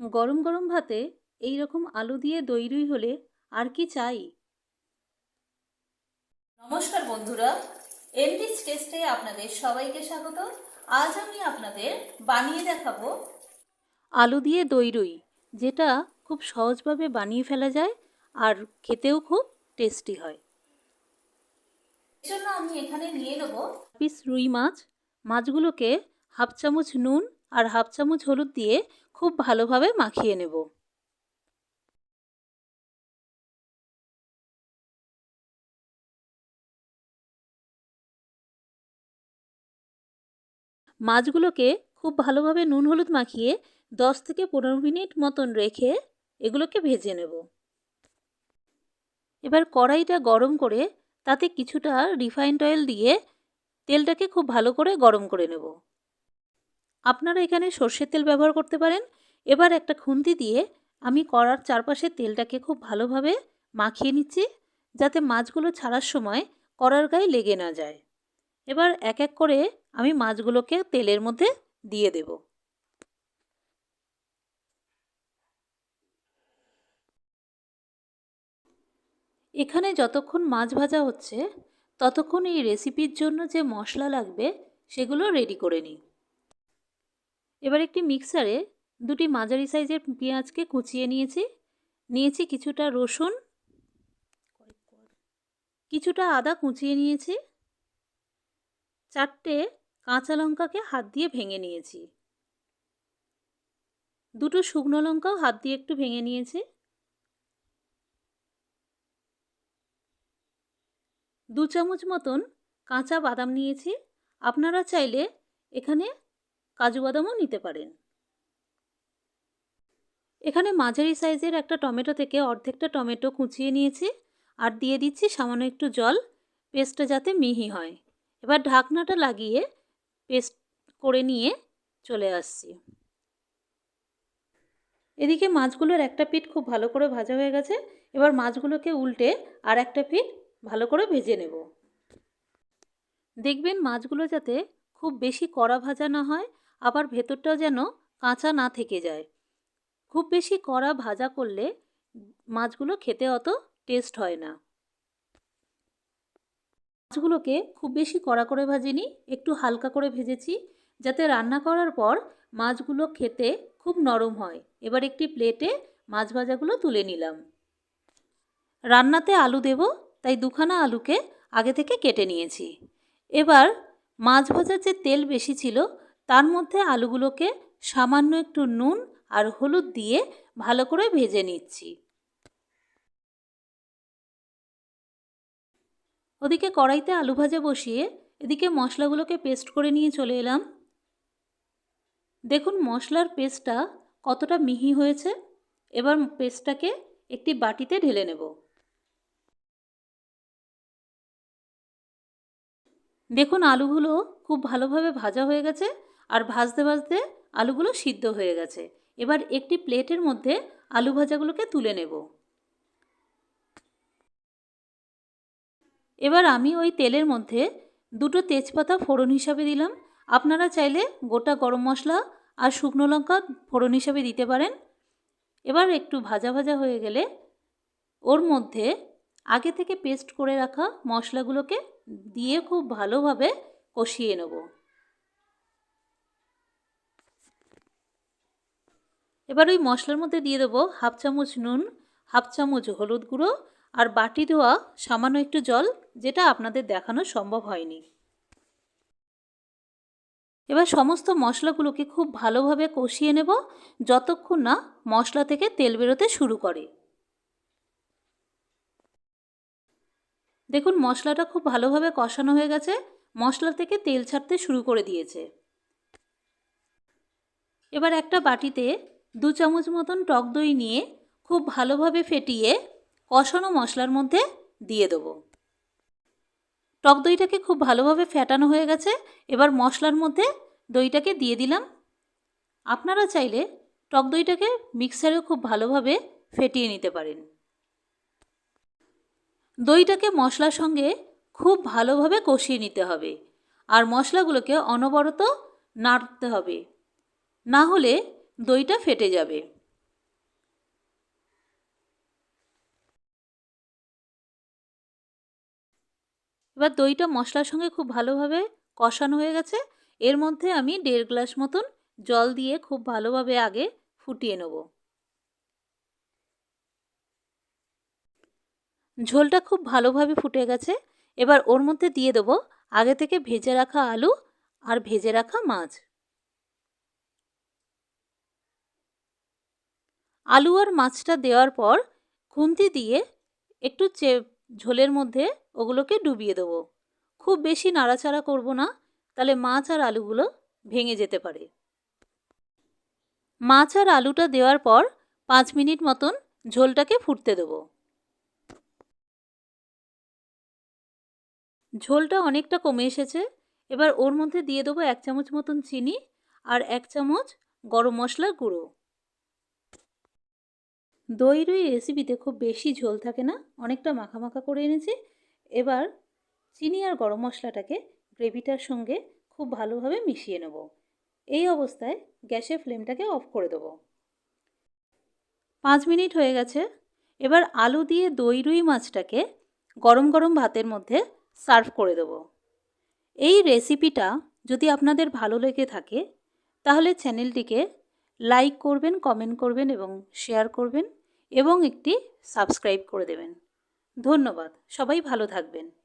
গরম গরম ভাতে এই রকম আলু দিয়ে দই রুই হলে আর কি চাই? নমস্কার বন্ধুরা এমডিস টেস্টে আপনাদের সবাইকে স্বাগত। আজ আমি আপনাদের বানিয়ে দেখাবো আলু দিয়ে দই রুই যেটা খুব সহজভাবে বানিয়ে ফেলা যায় আর খেতেও খুব টেস্টি হয়। এর জন্য আমি এখানে নিয়ে নেব পিস রুই মাছ। মাছগুলোকে হাফ চামচ নুন আর হাফ চামচ হলুদ দিয়ে খুব ভালোভাবে মাখিয়ে নেব। মাছগুলোকে খুব ভালোভাবে নুন হলুদ মাখিয়ে দশ থেকে পনেরো মিনিট মতন রেখে এগুলোকে ভেজে নেব। এবার কড়াইটা গরম করে তাতে কিছুটা রিফাইন্ড অয়েল দিয়ে তেলটাকে খুব ভালো করে গরম করে নেব। আপনারা এখানে সর্ষের তেল ব্যবহার করতে পারেন। এবার একটা খুন্তি দিয়ে আমি কড়ার চারপাশে তেলটাকে খুব ভালোভাবে মাখিয়ে নিচ্ছি, যাতে মাছগুলো ছাড়ার সময় কড়ার গায়ে লেগে না যায়। এবার এক এক করে আমি মাছগুলোকে তেলের মধ্যে দিয়ে দেব। এখানে যতক্ষণ মাছ ভাজা হচ্ছে, ততক্ষণ এই রেসিপির জন্য যে মশলা লাগবে, সেগুলো রেডি করে নিই। এবার একটি মিক্সারে দুটি মাঝারি সাইজের পেঁয়াজকে কুচিয়ে নিয়েছি। নিয়েছি কিছুটা রসুন। কিছুটা আদা কুচিয়ে নিয়েছি। চারটে কাঁচা লঙ্কাকে হাত দিয়ে ভেঙে নিয়েছি। দুটো শুকনো লঙ্কাও হাত দিয়ে একটু ভেঙে নিয়েছি। দু চামচ মতন কাঁচা বাদাম নিয়েছি। আপনারা চাইলে এখানে কাজু বাদামও নিতে পারেন। এখানে মাঝারি সাইজের একটা টমেটো থেকে অর্ধেকটা টমেটো কুচিয়ে নিয়েছি আর দিয়ে দিচ্ছি সামান্য একটু জল, পেস্টটা যাতে মিহি হয়। এবার ঢাকনাটা লাগিয়ে পেস্ট করে নিয়ে চলে আসছি। এদিকে মাছগুলোর একটা পিঠ খুব ভালো করে ভাজা হয়ে গেছে, এবার মাছগুলোকে উল্টে আর একটা পিঠ ভালো করে ভেজে নেব। দেখবেন মাছগুলো যাতে খুব বেশি কড়া ভাজা না হয় আবার ভেতরটাও যেন কাঁচা না থেকে যায়। খুব বেশি কড়া ভাজা করলে মাছগুলো খেতে অত টেস্ট হয় না। মাছগুলোকে খুব বেশি কড়া করে ভাজিনি, একটু হালকা করে ভেজেছি, যাতে রান্না করার পর মাছগুলো খেতে খুব নরম হয়। এবার একটি প্লেটে মাছ ভাজাগুলো তুলে নিলাম। রান্নাতে আলু দেব, তাই দুখানা আলুকে আগে থেকে কেটে নিয়েছি। এবার মাছ ভাজার যে তেল বেশি ছিল তার মধ্যে আলুগুলোকে সামান্য একটু নুন আর হলুদ দিয়ে ভালো করে ভেজে নিচ্ছি। ওদিকে কড়াইতে আলু ভাজা বসিয়ে এদিকে মশলাগুলোকে পেস্ট করে নিয়ে চলে এলাম। দেখুন মশলার পেস্টটা কতটা মিহি হয়েছে। এবার পেস্টটাকে একটি বাটিতে ঢেলে নেব। দেখুন আলুগুলো খুব ভালোভাবে ভাজা হয়ে গেছে। আর ভাজতে ভাজতে আলুগুলো সিদ্ধ হয়ে গেছে। এবার একটি প্লেটের মধ্যে আলু ভাজাগুলোকে তুলে নেব। এবার আমি ওই তেলের মধ্যে দুটো তেজপাতা ফোড়ন হিসাবে দিলাম। আপনারা চাইলে গোটা গরম মশলা আর শুকনো লঙ্কা ফোড়ন হিসাবে দিতে পারেন। এবার একটু ভাজা ভাজা হয়ে গেলে ওর মধ্যে আগে থেকে পেস্ট করে রাখা মশলাগুলোকে দিয়ে খুব ভালোভাবে কষিয়ে নেব। এবার ওই মশলার মধ্যে দিয়ে দেবো হাফ চামচ নুন, হাফ চামচ হলুদ গুঁড়ো আর বাটি ধোয়া সামান্য একটু জল, যেটা আপনাদের দেখানো সম্ভব হয়নি। এবার সমস্ত মশলাগুলোকে খুব ভালোভাবে কষিয়ে নেব, যতক্ষণ না মশলা থেকে তেল বেরোতে শুরু করে। দেখুন, মশলাটা খুব ভালোভাবে কষানো হয়ে গেছে, মশলা থেকে তেল ছাড়তে শুরু করে দিয়েছে। এবার একটা বাটিতে দু চামচ মতন টক দই নিয়ে খুব ভালোভাবে ফেটিয়ে কষানো মশলার মধ্যে দিয়ে দেবো। টক দইটাকে খুব ভালোভাবে ফ্যাটানো হয়ে গেছে। এবার মশলার মধ্যে দইটাকে দিয়ে দিলাম। আপনারা চাইলে টক দইটাকে মিক্সারেও খুব ভালোভাবে ফেটিয়ে নিতে পারেন। দইটাকে মশলার সঙ্গে খুব ভালোভাবে কষিয়ে নিতে হবে আর মশলাগুলোকে অনবরত নাড়তে হবে। না হলে দইটা ফেটে যাবে। এবার দইটা মশলার সঙ্গে খুব ভালোভাবে কষানো হয়ে গেছে। এর মধ্যে আমি দেড় গ্লাস মতন জল দিয়ে খুব ভালোভাবে আগে ফুটিয়ে নেব। ঝোলটা খুব ভালোভাবে ফুটে গেছে। এবার ওর মধ্যে দিয়ে দেবো আগে থেকে ভেজে রাখা আলু আর ভেজে রাখা মাছ। আলু আর মাছটা দেওয়ার পর খুন্তি দিয়ে একটু চে, ঝোলের মধ্যে ওগুলোকে ডুবিয়ে দেবো। খুব বেশি নাড়াচাড়া করব না, তাহলে মাছ আর আলুগুলো ভেঙে যেতে পারে। মাছ আর আলুটা দেওয়ার পর পাঁচ মিনিট মতন ঝোলটাকে ফুটতে দেবো। ঝোলটা অনেকটা কমে এসেছে, এবার ওর মধ্যে দিয়ে দেবো এক চামচ মতন চিনি আর এক চামচ গরম মশলার গুঁড়ো। দই রুই রেসিপিতে খুব বেশি ঝোল থাকে না, অনেকটা মাখা মাখা করে এনেছি। এবার চিনি আর গরম মশলাটাকে গ্রেভিটার সঙ্গে খুব ভালোভাবে মিশিয়ে নেব। এই অবস্থায় গ্যাসের ফ্লেমটাকে অফ করে দেবো। পাঁচ মিনিট হয়ে গেছে। এবার আলু দিয়ে দই রুই মাছটাকে গরম গরম ভাতের মধ্যে সার্ভ করে দেবো। এই রেসিপিটা যদি আপনাদের ভালো লেগে থাকে, তাহলে চ্যানেলটিকে লাইক করবেন কমেন্ট করবেন এবং শেয়ার করবেন। এবং একটি সাবস্ক্রাইব করে দেবেন। ধন্যবাদ। সবাই ভালো থাকবেন।